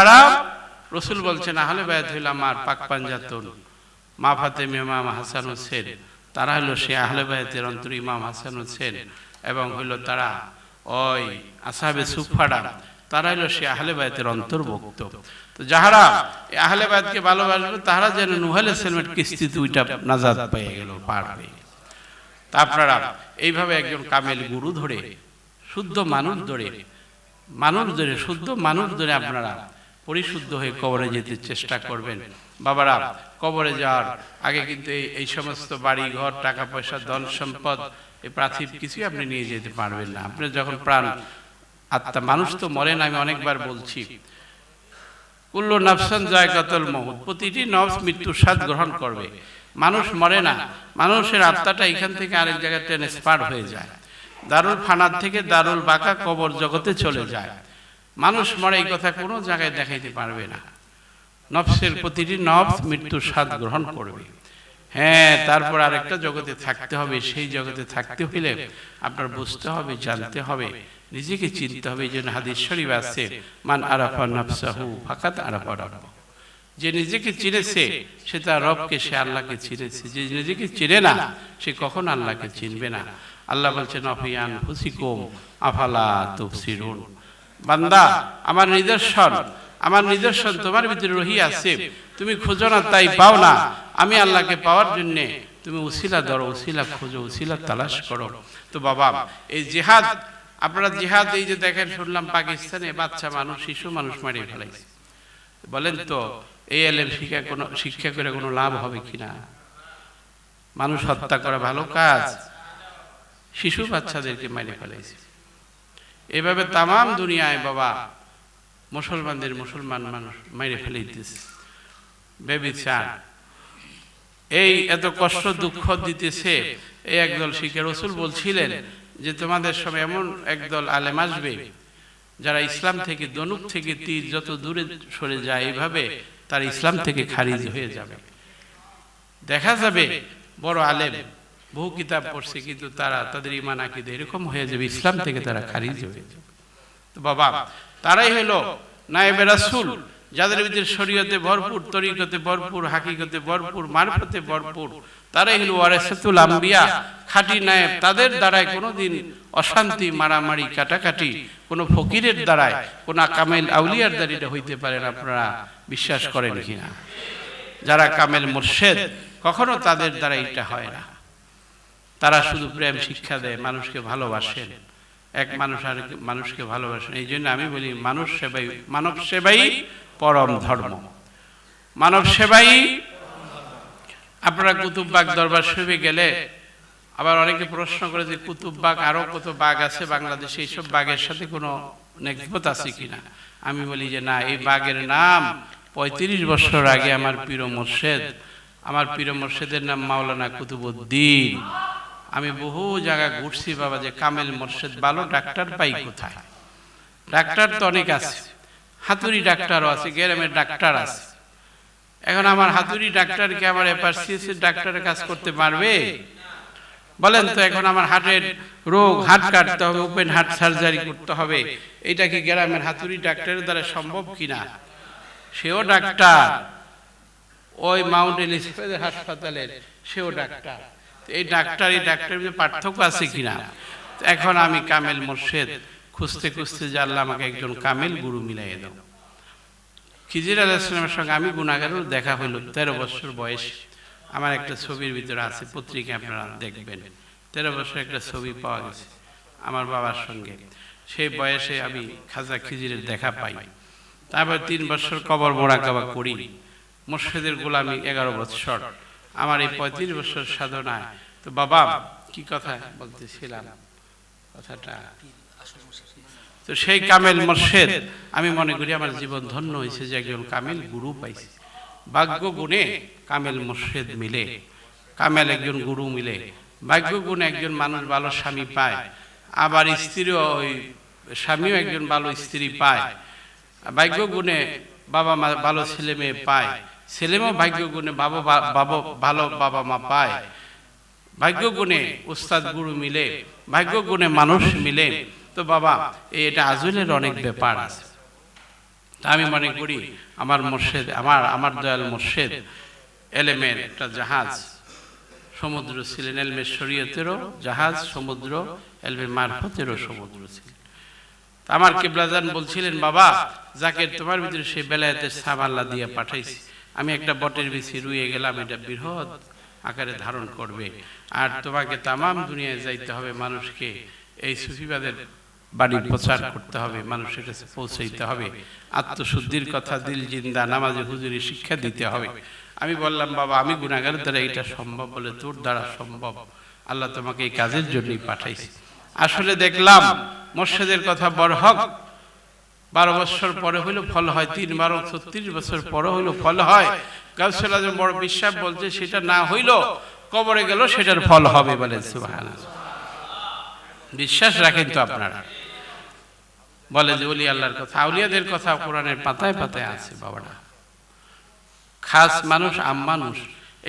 তারা রসুল বলছেন আহলে বায়াত হইল আমার পাক পাঞ্জাতন। মা ফাতেমে ইমাম হাসান হোসেন, তারা হলো সে আহলে বায়াতের অন্তর ইমাম হাসান হোসেন এবং হইল তারা ওই আসাবে সুফাডা তারা হলো সে আহলে বায়াতের অন্তর্ভুক্ত। তো যাহারা আহলে বায়াতকে ভালোবাসবে, তাহারা যেন নুহাল ইসলামের কিস্তি দুইটা নাজাদ পেয়ে গেল, পার হয়ে। তা আপনারা এইভাবে একজন কামেল গুরু ধরে, শুদ্ধ মানুষ ধরে মানুষ ধরে, শুদ্ধ মানুষ ধরে আপনারা পরিশুদ্ধ হয়ে কবরে যেতে চেষ্টা করবেন। বাবারা, কবরে যাওয়ার আগে কিন্তু এই সমস্ত বাড়ি ঘর টাকা পয়সা ধন সম্পদ এই পার্থিব কিছুই আপনি নিয়ে যেতে পারবেন না। আপনি যখন প্রাণ আত্মা, মানুষ তো মরেন আমি অনেকবার বলছি। কুল্লু যায় কতল মহুদ প্রতিটি নফস মৃত্যুর স্বাদ গ্রহণ করবে। মানুষ মরে না, মানুষের আত্মাটা এখান থেকে আরেক জায়গায় ট্রান্সফার হয়ে যায়। দারুল ফানার থেকে দারুল বাঁকা কবর জগতে চলে যায়। মানুষ মরে এই কথা কোনো জায়গায় দেখাইতে পারবে না। নফসের প্রতিটি নফস মৃত্যুর স্বাদ গ্রহণ করবে। হ্যাঁ তারপর আরেকটা জগতে থাকতে হবে। সেই জগতে থাকতে হইলে আপনার বুঝতে হবে, জানতে হবে, নিজেকে চিনতে হবে। যে হাদিস শরীফ আছে, মান আরাফা নফসাহু ফাকাত আরাফা রব্ব যে নিজেকে চিনেছে, সে তার রবকে সে আল্লাহকে চিনেছে। যে নিজেকে চিনে না, সে কখন আল্লাহকে চিনবে না। আল্লাহ বলছেন, অফিয়ান হুসিকুম আফালা তুফসিরুন। বান্দা, আমার নিদর্শন আমার নিদর্শন তোমার ভিতরে রহি আছে। তুমি খোঁজো না, তাই পাও না। আমি আল্লাহকে পাওয়ার জন্য তুমি উসিলা ধরো, উসিলা খোঁজো, উসিলা তালাশ করো। তো বাবা, এই জেহাদ, আপনারা জেহাদ, এই যে দেখেন, শুনলাম পাকিস্তানে বাচ্চা মানুষ, শিশু মানুষ মারিয়ে ফেলাইছে। বলেন তো, এই এলেম শিক্ষা কোনো, শিক্ষা করে কোনো লাভ হবে কিনা মানুষ হত্যা করা ভালো কাজ। শিশু বাচ্চাদেরকে মেরে ফেলাইছে। এভাবে তামাম দুনিয়ায় বাবা, মুসলমানদের মুসলমান মানুষ মেরে ফেলে দিতেছে। বেবিচার। এই এত কষ্ট, দুঃখ দিতেছে, এই একদল শিখে রসুল বলছিলেন যে তোমাদের সময় এমন একদল আলেম আসবে, যারা ইসলাম থেকে দনুক থেকে তীর যত দূরে সরে যায়, এইভাবে তার ইসলাম থেকে খারিজ হয়ে যাবে। দেখা যাবে বড় আলেম বহু কিতাব পড়ছে, কিন্তু তারা তাদের ইমান আকিদে এরকম হয়ে যাবে, ইসলাম থেকে তারা খারিজ হয়ে যাবে। তো বাবা, তারাই হলো নায়েবে রাসূল, যাদের ভিতরে শরীয়তে ভরপুর, তরিকতে ভরপুর, হাকিকতে ভরপুর, মারফতে ভরপুর, তারাই হলো ওয়ারেসাতুল আম্বিয়া, খাঁটি নায়েব। তাদের দ্বারায় কোনোদিন অশান্তি, মারামারি, কাটাকাটি, কোনো ফকিরের দ্বারায়, কোনো কামেল আউলিয়ার দ্বারা হইতে পারেন আপনারা বিশ্বাস করেন কিনা? যারা কামেল মোর্শেদ, কখনো তাদের দ্বারা এটা হয় না। তারা শুধু প্রেম শিক্ষা দেয়, মানুষকে ভালোবাসেন। এক মানুষ আর মানুষকে ভালোবাসেন। এই জন্য আমি বলি মানুষ সেবাই, মানব সেবাই পরম ধর্ম। মানব সেবাই, আপনারা কুতুববাগ দরবার শরীফে গেলে আবার অনেকে প্রশ্ন করে যে কুতুববাগ আরও কত বাঘ আছে বাংলাদেশে? এইসব বাঘের সাথে কোনো নেকবত আছে কিনা? আমি বলি যে, না, এই বাঘের নাম পঁয়ত্রিশ বছর আগে আমার পীর মোর্শেদ, আমার পীর মোর্শেদের নাম মাওলানা কুতুবুদ্দিন আমি বহু জায়গা ঘুরছি বাবা যে কামেল মোর্শেদ ভালো ডাক্তার পাই কোথায়? ডাক্তার তো অনেক আছে। হাতুড়ি ডাক্তারও আছে, গ্রামের ডাক্তার আছে। এখন আমার হাতুড়ি ডাক্তারকে আমার এপারসিএস ডাক্তারের কাজ করতে পারবে? বলেন তো এখন আমার হার্টের রোগ, হার্ট কাটতে হবে, ওপেন হার্ট সার্জারি করতে হবে। এটা কি গ্রামের হাতুড়ি ডাক্তারের দ্বারা সম্ভব কিনা? সেও ডাক্তার। ওই মাউন্ট এলিজাবেথ হাসপাতালের সেও ডাক্তার। এই ডাক্তার, এই ডাক্তারের মধ্যে পার্থক্য আছে কিনা? এখন আমি কামেল মোর্শেদ, খুঁজতে খুঁজতে জানলাম আমাকে একজন কামেল গুরু মিলাইয়ে দাও। খিজির আলাইসলামের সঙ্গে আমি গুণাগারেরও দেখা হইল, তেরো বছর বয়স। আমার একটা ছবির ভিতরে আছে, পত্রিকা আপনারা দেখবেন। তেরো বছর একটা ছবি পাওয়া গেছে আমার বাবার সঙ্গে। সেই বয়সে আমি খাজা খিজিরের দেখা পাই। তারপর তিন বছর কবর মোড়াকাবা করি। মুর্শিদের গোলামি এগারো বছর। আমার এই পঁয়ত্রিশ বছর সাধনায়। তো বাবা, কি কথা বলতেছিলাম? কথাটা। তো সেই কামেল মোর্শেদ, আমি মনে করি আমার জীবন ধন্য হয়েছে যে একজন কামেল গুরু পাইছি। ভাগ্য গুণে কামেল মোর্শেদ মিলে। কামেল একজন গুরু মিলে। ভাগ্য গুণে একজন মানুষ ভালো স্বামী পায়। আবার স্ত্রীও ওই স্বামীও একজন ভালো স্ত্রী পায়। ভাগ্য গুণে বাবা মা ভালো ছেলে মেয়ে পায়। ছেলেমেও ভাগ্য গুণে বাবা বাবা ভালো বাবা মা পায়। ভাগ্য গুণে উস্তাদ গুরু মিলে ভাগ্য গুণে মানুষ মিলে। তো বাবা, এটা আজলের অনেক ব্যাপার আছে। তা আমি মনে করি, আমার মোর্শেদ, আমার আমার দয়াল মোর্শেদ, এলেমের একটা জাহাজ। সমুদ্র ছিলেন এলমের শরীয়তেরও জাহাজ, সমুদ্র এলমের মারফতেরও সমুদ্র ছিল। আমার কেবলাজান বলছিলেন, বাবা যাকে তোমার ভিতরে সেই বেলায়েতের সাব আল্লাহ দিয়ে পাঠাইছি। আমি একটা বটের বেশি রুয়ে গেলাম, এটা বৃহৎ আকারে ধারণ করবে। আর তোমাকে তামাম দুনিয়ায় যাইতে হবে মানুষকে। এই সুফিবাদের বাড়ি প্রচার করতে হবে, মানুষের কাছে পৌঁছাইতে হবে। আত্মশুদ্ধির কথা, দিল, জিন্দা, নামাজে হুজুরি শিক্ষা দিতে হবে। আমি বললাম, বাবা, আমি গুণাগারের দ্বারা এটা সম্ভব বলে তোর দ্বারা সম্ভব। আল্লাহ তোমাকে এই কাজের জন্যই পাঠাইছি। আসলে দেখলাম মোর্শেদের কথা বড় হক বারো বছর পরে হইল ফল হয়, তিন, বারো, ছত্রিশ বছর পরে হইল ফল হয়। গাউসুল বড় বিশ্বাস বলছে, সেটা না হইল, কবরে গেল, সেটার ফল হবে বলে বিশ্বাস রাখেন তো আপনারা। বলে যে ওলি আল্লাহর কথা, আউলিয়াদের কথা কোরআনের পাতায় পাতায় আছে বাবাটা খাস মানুষ, আম মানুষ।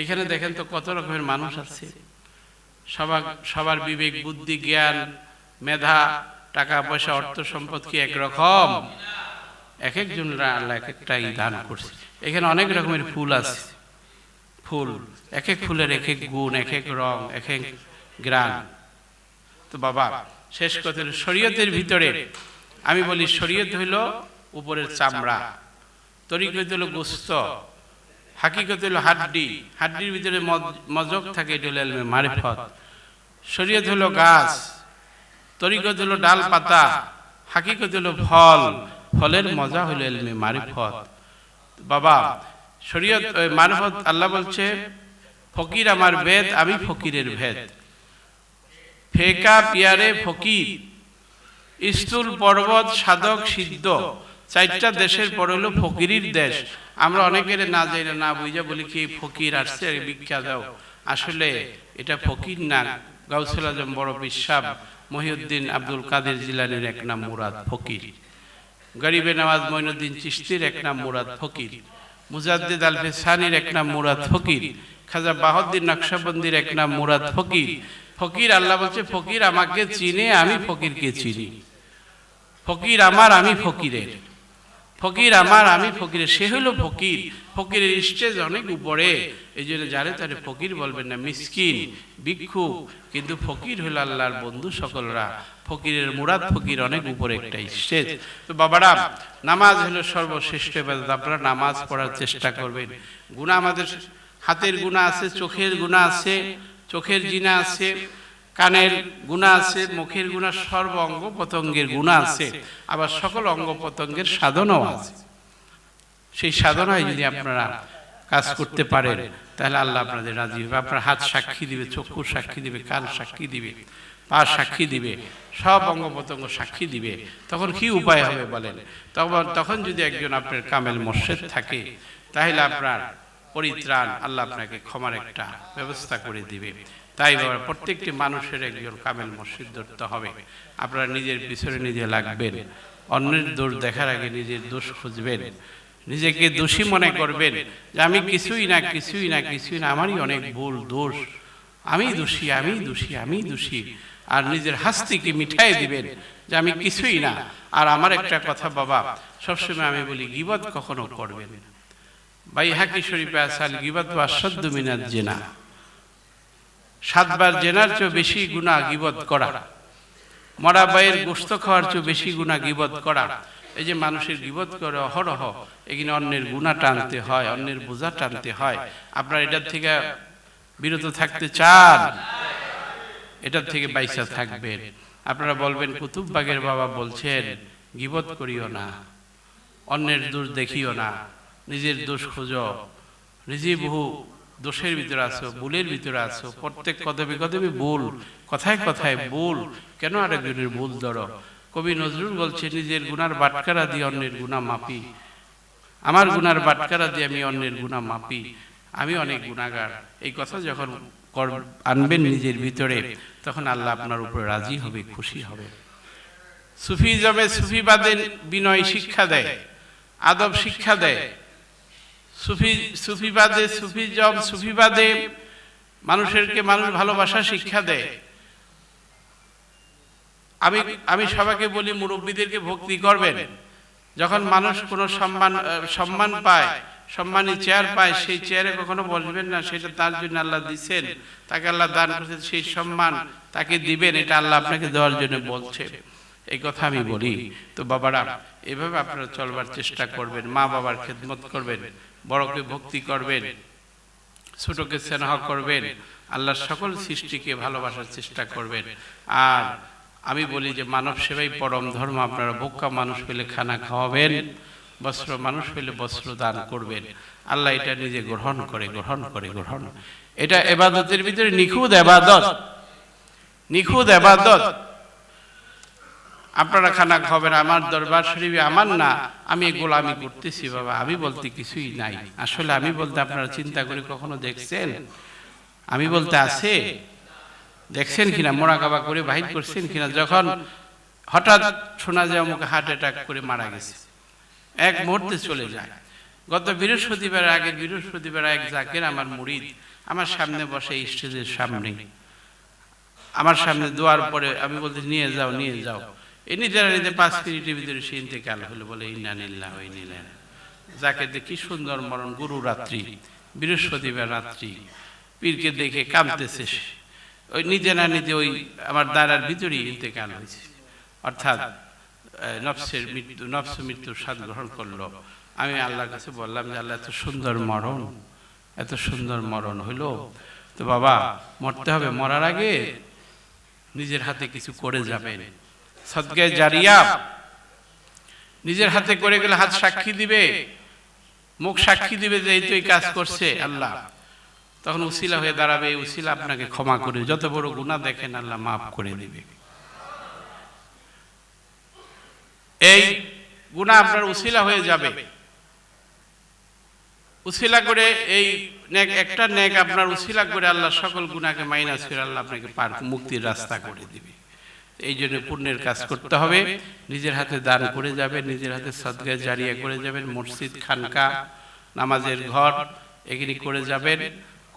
এখানে দেখেন তো কত রকমের মানুষ আছে। সবার সবার বিবেক, বুদ্ধি, জ্ঞান, মেধা টাকা পয়সা অর্থ সম্পদ কি একরকম? এক একজন আল্লাহ এক একটা দান করছে। এখানে অনেক রকমের ফুল আছে। ফুল এক এক ফুলের এক এক গুণ এক এক রং এক এক গ্রান। তো বাবা, শেষ কথা শরীয়তের ভিতরে, আমি বলি শরীয়ত হইল উপরের চামড়া। তরিকত হলো গোস্ত। হাকিকত হলো হাড্ডি। হাড্ডির ভিতরে মজ- মজক থাকে, এটা হলো মারিফত। শরীয়ত হলো গাছ। তরিকত হলো ডাল পাতা হাকিকত হলো ফল, ফলের মজা হলো এলমে মারিফত। বাবা, শরীয়ত মারিফত আল্লাহ বলছে, ফকির আমার বেদ, আমি ফকিরের ভেদ। ফেকা পিয়ারে ফকির, স্থূল পর্বত, সাধক, সিদ্ধ। চারটা দেশের পর হলো ফকিরির দেশ। আমরা অনেকের না যাই না বুঝা বলি কি ফকির আসছে দাও। আসলে এটা ফকির না, গাউসুল আজম বড় বিশ্বাব মহিউদ্দিন আব্দুল কাদের জিলানির এক নাম মুরাদ ফকির। গরিবে নওয়াজ মঈনুদ্দিন চিশতির এক নাম মুরাদ ফকির। মুজাদ্দিদ আলফে সানির এক নাম মুরাদ ফকির। খাজা বাহদ্দিন নকশবন্দির এক নাম মুরাদ ফকির। ফকির আল্লাহ বলছে, ফকির আমাকে চিনে, আমি ফকিরকে চিনি। ফকির আমার, আমি ফকিরের। ফকির আমার, আমি ফকিরের। সে হলো ফকির। ফকিরের স্টেজ অনেক উপরে। এই জন্য যারে তারে ফকির বলবেন না, মিসকিন, ভিক্ষু। কিন্তু ফকির হলো আল্লাহর বন্ধু সকলরা। ফকিরের মুরাদ ফকির অনেক উপরে একটা স্টেজ তো বাবারা, নামাজ হলো সর্বশ্রেষ্ঠ ইবাদত। আপনারা নামাজ পড়ার চেষ্টা করবেন। গুণা আমাদের হাতের গুণা আছে, চোখের গুণা আছে, চোখের জিনা আছে, কানের গুণা আছে, মুখের গুণা সর্ব অঙ্গ প্রত্যঙ্গের গুণা আছে। আবার সকল অঙ্গ প্রত্যঙ্গের সাধনও আছে। সেই সাধনায় যদি আপনারা কাজ করতে পারেন তাহলে আল্লাহ আপনাদের রাজি হবে। আপনার হাত সাক্ষী দিবে চক্ষু সাক্ষী দিবে কান সাক্ষী দিবে পা সাক্ষী দিবে সব অঙ্গ প্রত্যঙ্গ সাক্ষী দিবে। তখন কি উপায় হবে বলেন? তখন তখন যদি একজন আপনার কামেল মোর্শেদ থাকে তাহলে আপনার পরিত্রাণ আল্লাহ আপনাকে ক্ষমার একটা ব্যবস্থা করে দিবে। তাই বাবা প্রত্যেকটি মানুষের একজন কামেল মসজিদ ধরতে হবে। আপনারা নিজের পিছনে নিজে লাগবেন। অন্যের দোষ দেখার আগে নিজের দোষ খুঁজবেন নিজেকে দোষী মনে করবেন যে আমি কিছুই না কিছুই না কিছুই না আমারই অনেক ভুল দোষ। আমি দোষী আমি দোষী আমি দোষী। আর নিজের হাস্তিকে মিঠাই দিবেন যে আমি কিছুই না। আর আমার একটা কথা বাবা সবসময় আমি বলি গিবত কখনো করবেন বাই হাকি শরীফে আসাল গিবত বা সদ্য মিনাত জেনা। সাতবার জেনার চেয়ে বেশি গুণা গিবত করা। মরা বাইয়ের গোস্ত খাওয়ার চেয়ে বেশি গুণা গিবত করা এই যে মানুষের গিবত করে, অহরহ, এখানে অন্যের গুণা টানতে হয়, অন্যের বোঝা টানতে হয়। আপনার এটার থেকে বিরত থাকতে চান? এটার থেকে বাইসা থাকবেন। আপনারা বলবেন কুতুববাগের বাবা বলছেন, গিবত করিও না, অন্যের দোষ দেখিও না, নিজের দোষ খুঁজো। নিজে বহু দোষের ভিতরে আছো, ভুলের ভিতরে আছো, প্রত্যেক কদমে কদমে ভুল, কথায় কথায় ভুল। কেন আরেকজনের ভুল ধরো? কবি নজরুল বলছে, নিজের গুনার বাটকারা দিয়ে অন্যের গুণা মাপি আমার গুনার বাটকারা দিয়ে আমি অন্যের গুণা মাপি আমি অনেক গুণাগার এই কথা যখন আনবেন নিজের ভিতরে, তখন আল্লাহ আপনার উপরে রাজি হবে, খুশি হবে। সুফিজমে সুফিবাদে বিনয় শিক্ষা দেয়, আদব শিক্ষা দেয়। সুফি সুফিবাদে সুফিজম সুফিবাদে মানুষেরকে মানুষ ভালোবাসা শিক্ষা দেয়। আমি আমি সবাইকে বলি, মুরব্বীদেরকে ভক্তি করবেন। যখন মানুষ কোনো সম্মান সম্মান পায়, সম্মানী চেয়ার পায়, সেই চেয়ারে কখনো বসবেন না। সেটা তার জন্য আল্লাহ দিচ্ছেন তাকে আল্লাহ দান করেছেন, সেই সম্মান তাকে দিবেন। এটা আল্লাহ আপনাকে দেওয়ার জন্য বলছে। এই কথা আমি বলি। তো বাবারা, এভাবে আপনারা চলবার চেষ্টা করবেন, মা বাবার খেদমত করবেন, বড়কে ভক্তি করবেন, ছোটকে স্নেহ করবেন, আল্লাহর সকল সৃষ্টিকে ভালোবাসার চেষ্টা করবেন। আর আমি বলি যে মানব সেবাই পরম ধর্ম। আপনারা বোকা মানুষ পেলে খানা খাওয়াবেন, বস্ত্র মানুষ পেলে বস্ত্র দান করবেন। আল্লাহ এটা নিজে গ্রহণ করে গ্রহণ করে, গ্রহণ। এটা এবাদতের ভিতরে নিখুঁত এবাদত। নিখুঁত এবাদত। আপনারা খানা খাবেন আমার দরবার শরীফে আমার না, আমি গোলামি করতেছি বাবা, আমি বলতে কিছুই নাই। আসলে আমি বলতে আপনারা চিন্তা করে কখনো দেখছেন? আমি বলতে আছে। দেখছেন কিনা মোরাকাবা করে বাহির করছেন কিনা, যখন হঠাৎ শোনা যায় মুখে হার্ট অ্যাটাক করে মারা গেছে। এক মুহূর্তে চলে যায়। গত বৃহস্পতিবার আগের বৃহস্পতিবার এক জাকের আমার মুরিদ আমার সামনে বসে স্টেজের সামনে। আমার সামনে দোয়ার পরে আমি বলতে, নিয়ে যাও নিয়ে যাও। এ নিজে পাঁচ মিনিটের ভিতরে সে ইন্তেকাল হলো বলে, ইন্না নিল্লাহ ওই নিলেন যাকে দেখি সুন্দর মরণ, গুরু রাত্রি, বৃহস্পতিবার রাত্রি। পীরকে দেখে কাঁদতেছে। ওই নিজে না নিজে ওই আমার দ্বারার ভিতরেই ইন্তেকাল হয়েছে। অর্থাৎ নফসের মৃত্যু, নফস মৃত্যুর স্বাদ গ্রহণ করল। আমি আল্লাহর কাছে বললাম যে, আল্লাহ, এত সুন্দর মরণ, এত সুন্দর মরণ হইল তো বাবা, মরতে হবে, মরার আগে নিজের হাতে কিছু করে যাবেন। সদগায় জারিয়া, নিজের হাতে করে গেলে হাত সাক্ষী দিবে, মুখ সাক্ষী দিবে যে, এই তো এই কাজ করছে আল্লাহ। তখন উসিলা হয়ে দাঁড়াবে উসিলা আপনাকে ক্ষমা করে যত বড় গুনাহ দেখেন, আল্লাহ মাফ করে দিবে। এই গুনাহ আপনার উসিলা হয়ে যাবে। উসিলা করে এই নেক, একটা নেক আপনার উসিলা করে আল্লাহ সকল গুণাকে মাইনাস করে আল্লাহ আপনাকে পার মুক্তির রাস্তা করে দিবে। এই জন্য পুণ্যের কাজ করতে হবে। নিজের হাতে দান করে যাবেন, নিজের হাতে সদগায় জারিয়া করে যাবেন, মসজিদ, খানকা, নামাজের ঘর, এগুলি করে যাবেন।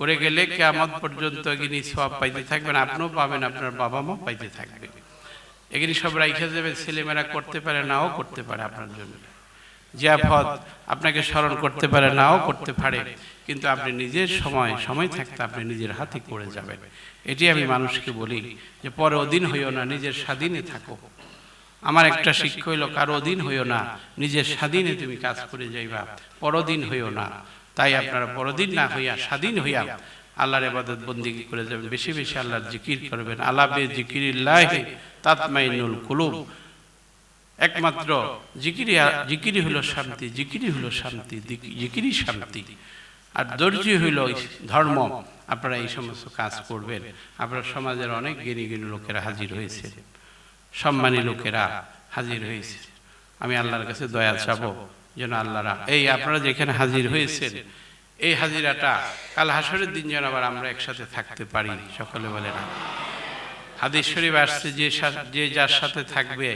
করে গেলে কেমন পর্যন্ত এগুলি সব পাইতে থাকবেন, আপনিও পাবেন, আপনার বাবা মা পাইতে থাকবে। এগুলি সব রাইখে যাবে, ছেলেমেয়েরা করতে পারে, নাও করতে পারে আপনার জন্য। জিয়াফত আপনাকে স্মরণ করতে পারে, নাও করতে পারে, কিন্তু আপনি নিজের সময় সময় থাকতে আপনি নিজের হাতে করে যাবেন। এটি আমি মানুষকে বলি যে পরে অধীন হইও না, নিজের স্বাধীনে থাকো। আমার একটা শিক্ষা হইল, কারও অধীন হইও না, নিজের স্বাধীনে তুমি কাজ করে যাইবা, পরদিন হইও না। তাই আপনারা বড়দিন না হইয়া স্বাধীন হইয়া আল্লাহর এবাদত বন্দিগি করে যাবেন। বেশি বেশি আল্লাহর জিকির করবেন। আলাবে জিকিরিল্লাহ তাতমাইনুল কুলুব। একমাত্র জিকিরি জিকিরি হলো শান্তি, জিকিরি হলো শান্তি জিকিরি শান্তি। আর ধৈর্য হইল ধর্ম। আপনারা এই সমস্ত কাজ করবেন। আপনার সমাজের অনেক জ্ঞানী জ্ঞানী লোকেরা হাজির হয়েছে। সম্মানী লোকেরা হাজির হয়েছে। আমি আল্লাহর কাছে দয়া চাবো। যেন আল্লাহরা। এই আপনারা যেখানে হাজির হয়েছেন, এই হাজিরাটা কাল হাসরের দিন যেন আবার আমরা একসাথে থাকতে পারি, সকলে বলে না। হাদিস শরীফ আসছে, যে যে যার সাথে থাকবে,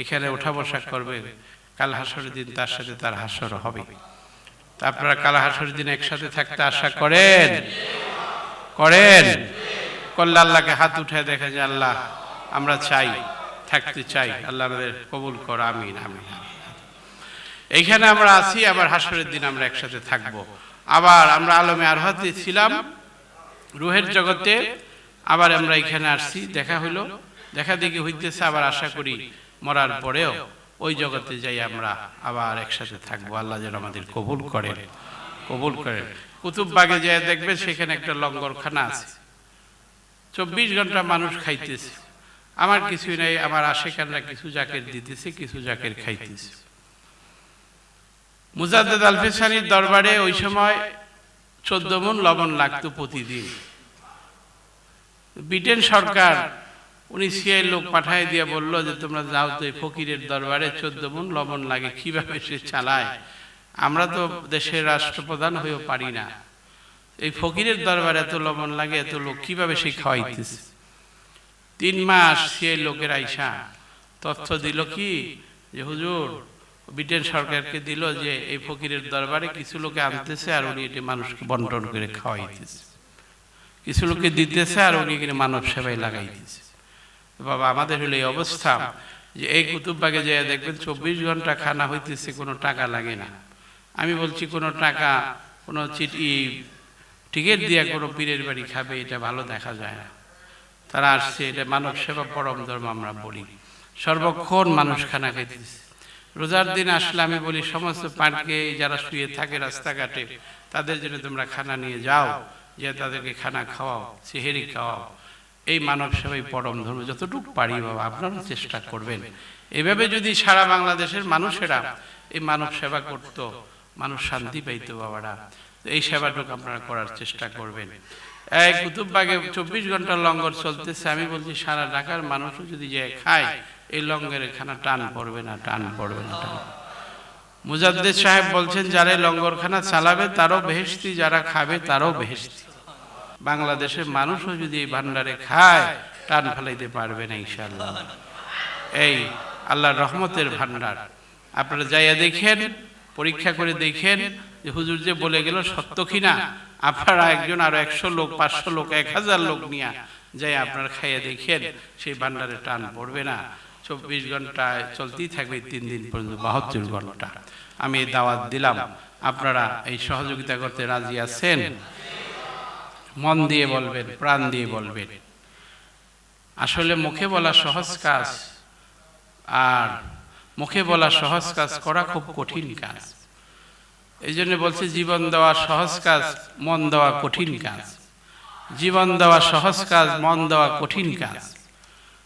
এখানে ওঠা বসা করবে, কাল হাসরের দিন তার সাথে তার হাসর হবে। তা আপনারা কাল হাসরের দিন একসাথে থাকতে আশা করেন? করেন? করলে আল্লাহকে হাত উঠে দেখে যে আল্লাহ, আমরা চাই, থাকতে চাই, আল্লাহ আমাদের কবুল কর আমিন আমিন। এইখানে আমরা আছি, আবার হাসরের দিন আমরা একসাথে থাকব। আবার আমরা আলমে আরহাতে ছিলাম, রুহের জগতে, আবার আমরা এখানে আসছি, দেখা হইল। দেখা দেখি হইতেছে, আবার আশা করি মরার পরেও ওই জগতে যাই আমরা আবার একসাথে থাকব। আল্লাহ যেন আমাদের কবুল করেন। কবুল করেন। কুতুববাগে যায় দেখবেন সেখানে একটা লঙ্গরখানা আছে। চব্বিশ ঘণ্টা মানুষ খাইতেছে। আমার কিছুই নাই, আমার আশেখানরা কিছু জাকের দিতেছে, কিছু জাকের খাইতেছে। মুজাদ্দেদ আলফেসানির দরবারে ওই সময় চোদ্দ মন লবণ লাগতো প্রতিদিন। ব্রিটেন সরকার উনি সিআই লোক পাঠায় দিয়ে বলল যে, তোমরা যাও তো এই ফকিরের দরবারে, চোদ্দ মন লবণ লাগে, কীভাবে সে চালায়? আমরা তো দেশের রাষ্ট্রপ্রধান হয়েও পারি না। এই ফকিরের দরবারে এত লবণ লাগে, এত লোক কীভাবে সে খাওয়াইতেছে? তিন মাস সিআই লোকের আইসা তথ্য দিল কি, যে হুজুর ব্রিটেন সরকারকে দিল যে এই ফকিরের দরবারে কিছু লোকে আনতেছে আর উনি এটি মানুষকে বন্টন করে খাওয়াইতেছে। কিছু লোকে দিতেছে আর উনি এখানে মানব সেবায় লাগাইতেছে। বাবা, আমাদের হলো এই অবস্থা যে এই কুতুববাগে যে দেখবেন চব্বিশ ঘণ্টা খানা হইতেছে, কোনো টাকা লাগে না। আমি বলছি, কোনো টাকা, কোনো চিঠি, টিকিট দিয়ে কোনো পীরের বাড়ি খাবে, এটা ভালো দেখা যায় না। তারা আসছে, এটা মানব সেবা পরম ধর্ম আমরা বলি। সর্বক্ষণ মানুষ খানা খাইতেছে। রোজার দিন আসলে আমি বলি, সমস্ত পার্কে যারা শুয়ে থাকে রাস্তাঘাটে, তাদের জন্য তোমরা খানা নিয়ে যাও, যে তাদেরকে খানা খাওয়াও, সেহেরি খাওয়াও। এই মানব সেবাই পরম ধর্ম, যতটুকু পারি বাবা, আপনারাও চেষ্টা করবেন। এভাবে যদি সারা বাংলাদেশের মানুষেরা এই মানব সেবা করত, মানুষ শান্তি পাইত বাবারা। এই সেবাটুকু আপনারা করার চেষ্টা করবেন। এই কুতুববাগে চব্বিশ ঘণ্টা লঙ্গর চলতেছে, আমি বলছি সারা ঢাকার মানুষও যদি যে খায় এই লঙ্গরের খানা টান পড়বে না, টান পড়বে না, টান। মুজাদ্দেদ সাহেব বলছেন, যারা লঙ্গরখানা চালাবে, তারও বেহেস্তি যারা খাবে, তারও বেহেস্তি বাংলাদেশের মানুষও যদি এই ভান্ডারে খায়, টান ফেলাইতে পারবে না ইনশাল্লাহ এই আল্লাহর রহমতের ভান্ডার আপনারা যাইয়া দেখেন, পরীক্ষা করে দেখেন যে হুজুর যে বলে গেল, সত্য কিনা? আপনারা একজন আরও একশো লোক, পাঁচশো লোক, এক হাজার লোক নিয়ে যাই আপনারা খাইয়ে দেখেন, সেই ভান্ডারে টান পড়বে না। চব্বিশ ঘন্টায় চলতেই থাকবে তিন দিন পর্যন্ত, বাহাত্তর ঘণ্টা। আমি দাওয়াত দিলাম। আপনারা এই সহযোগিতা করতে রাজি আছেন? মন দিয়ে বলবেন, প্রাণ দিয়ে বলবেন। আসলে মুখে বলা সহজ কাজ, আর মুখে বলা সহজ কাজ করা খুব কঠিন কাজ। এই জন্য বলছে, জীবন দেওয়া সহজ কাজ, মন দেওয়া কঠিন কাজ। জীবন দেওয়া সহজ কাজ, মন দেওয়া কঠিন কাজ।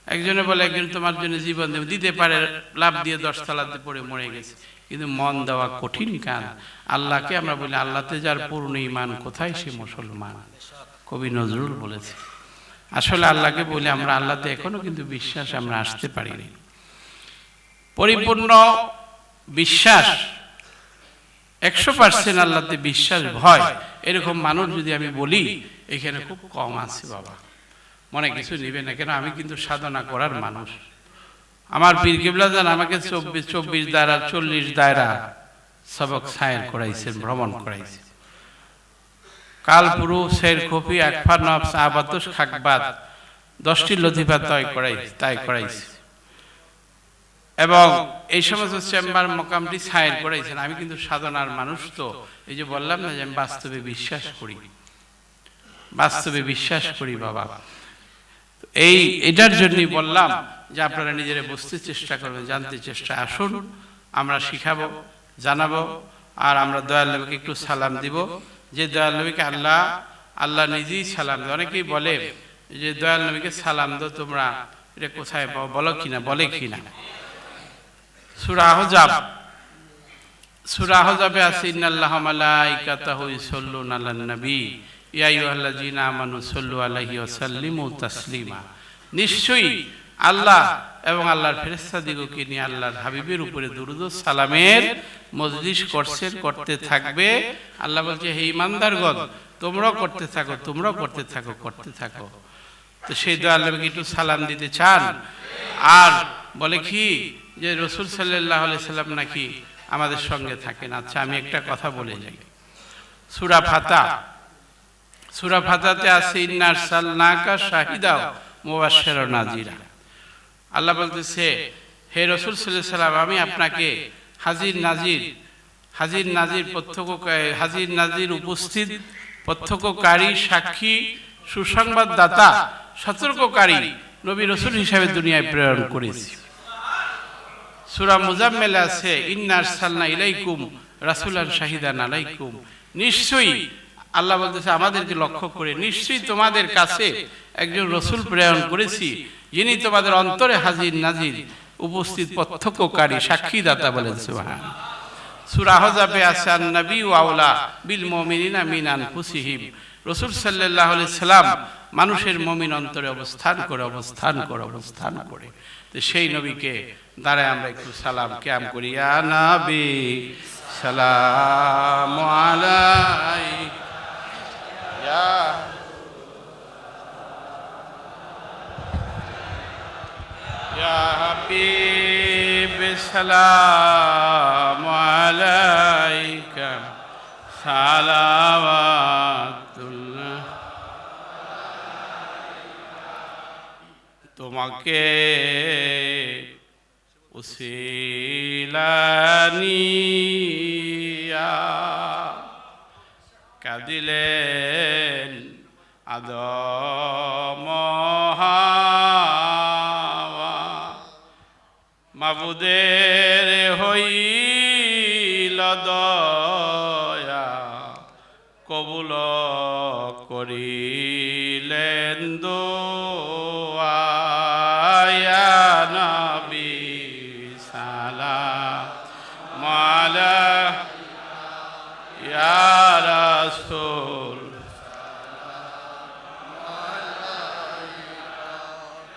একজনে বলে, একজন তোমার জন্য জীবন দেবে। দিতে পারে, লাভ দিয়ে দশ তালাতে পড়ে মরে গেছে। কিন্তু মন দেওয়া কঠিন কাজ। আল্লাহকে আমরা বলি, আল্লাহতে যার পূর্ণ ইমান কোথায় সে মুসলমান? কবি নজরুল বলেছে। আসলে আল্লাহকে বলে, আমরা আল্লাহতে এখনও কিন্তু বিশ্বাস আমরা আসতে পারিনি। পরিপূর্ণ বিশ্বাস, একশো পার্সেন্ট আল্লাহতে বিশ্বাস ভয়। এরকম মানুষ যদি আমি বলি, এখানে খুব কম আছে বাবা। মনে কিছু নিবে না, কেন আমি কিন্তু সাধনা করার মানুষ। আমার পীর কিবলা জান আমাকে চব্বিশ চব্বিশ দায়রা, চল্লিশ দায়রা সবক সায়ন করাইছেন, ভ্রমণ করাইছে কালপুরু শের কফি একফা নব সাহাবাতুস খাকবাদ, দশটি লথিফা তয় করাই, তাই করাইছে। এবং এই সমস্ত চেম্বার মোকামটি সায়ের করাইছেন, আমি কিন্তু সাধনার মানুষ তো। এই যে বললাম না যে আমি বাস্তবে বিশ্বাস করি। বাস্তবে বিশ্বাস করি, বাবা। এই এটার জন্যই বললাম যে আপনারা নিজেরা বুঝতে চেষ্টা করবেন জানতে চেষ্টা আসুন আমরা শিখাবো জানাব আর আমরা দয়াল নবীকে একটু সালাম দিব। যে দয়াল নবীকে আল্লাহ আল্লাহ নিজেই সালাম দেয়। অনেকেই বলে যে দয়াল নবীকে সালাম দো তোমরা এটা কোথায় পাও বলো কিনা বলে কিনা। সূরা আহজাব সূরা আহজাবে আছে ইন্নাল্লাহ মালাইকাতাহু ইউসাল্লুনা আলান নবী নিশ্চয়ই আল্লাহ এবং আল্লাহর ফেরেশতা দিগকে নিয়ে আল্লাহর হাবিবের উপরে দুরুদ সালামের মজলিস করছেন করতে থাকবে। আল্লাহ বলছে, হে ইমানদারগণ তোমরাও করতে থাকো, তোমরাও করতে থাকো করতে থাকো। তো সেই দোয়া আল্লাহকে একটু সালাম দিতে চান। আর বলে কি যে রসুল সাল্লাহ সাল্লাম নাকি আমাদের সঙ্গে থাকেন। আচ্ছা আমি একটা কথা বলে যাই। সুরা ফাতা সুরা ফাতাতে আছে ইন্নার সালনাকা শাহিদাও মুবাশশির নাজিরা আল্লাহ বলতেছে, হে রসুল সাল্লাম আমি আপনাকে হাজির নাজির হাজির নাজির প্রত্যক্ষ হাজির নাজির উপস্থিত প্রত্যক্ষকারী, সাক্ষী, সুসংবাদদাতা, সতর্ককারী নবী রসুল হিসাবে দুনিয়ায় প্রেরণ করেছি। সুরা মুজাম্মেল আছে ইন্নার সালনা ইলাইকুম রাসুলান শাহিদান আলাইকুম। নিশ্চয়ই আল্লাহ বলতেছে, আমাদেরকে লক্ষ্য করে নিশ্চয়ই তোমাদের কাছে একজন রসুল প্রেরণ করেছি, যিনি তোমাদের অন্তরে হাজির নাজির, উপস্থিত প্রত্যক্ষকারী সাক্ষীদাতা বলেন, সুবহান সূরা আহজাবে আছে আন নবী ওয়াউলা বিল মুমিনিনা মিন আনফুসিহিম। রাসূল সাল্লাল্লাহু আলাইহি সাল্লাম মানুষের মুমিন অন্তরে অবস্থান করে অবস্থান করে অবস্থান করে। তো সেই নবীকে দাঁড়ায় আমরা একটু সালাম, ক্যাম করি, ইয়া নবী সালাম আলাইক حبيب السلام عليك صلوات الله তোমাকে উসিলানিয়া কাদিলেন আদম হাওয়া। মাবুদের হইল দয়া কবুল করিলেন দোয়া।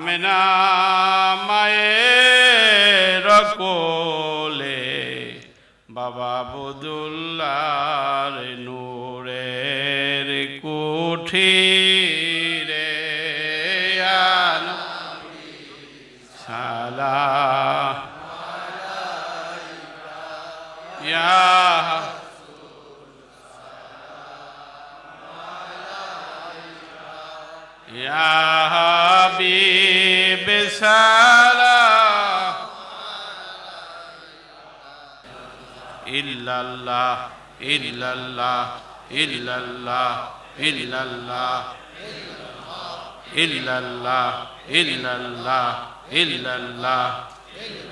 আমেনা মায়ের কোলে বাবা বদুল্লার নূরের কুঠি রে সালা ইয়া ইয়া হাবিব সালাম ইল্লাল্লাহ ইল্লাল্লাহ ইল্লাল্লাহ ইল্লাল্লাহ ইল্লাল্লাহ ইল্লাল্লাহ ইল্লাল্লাহ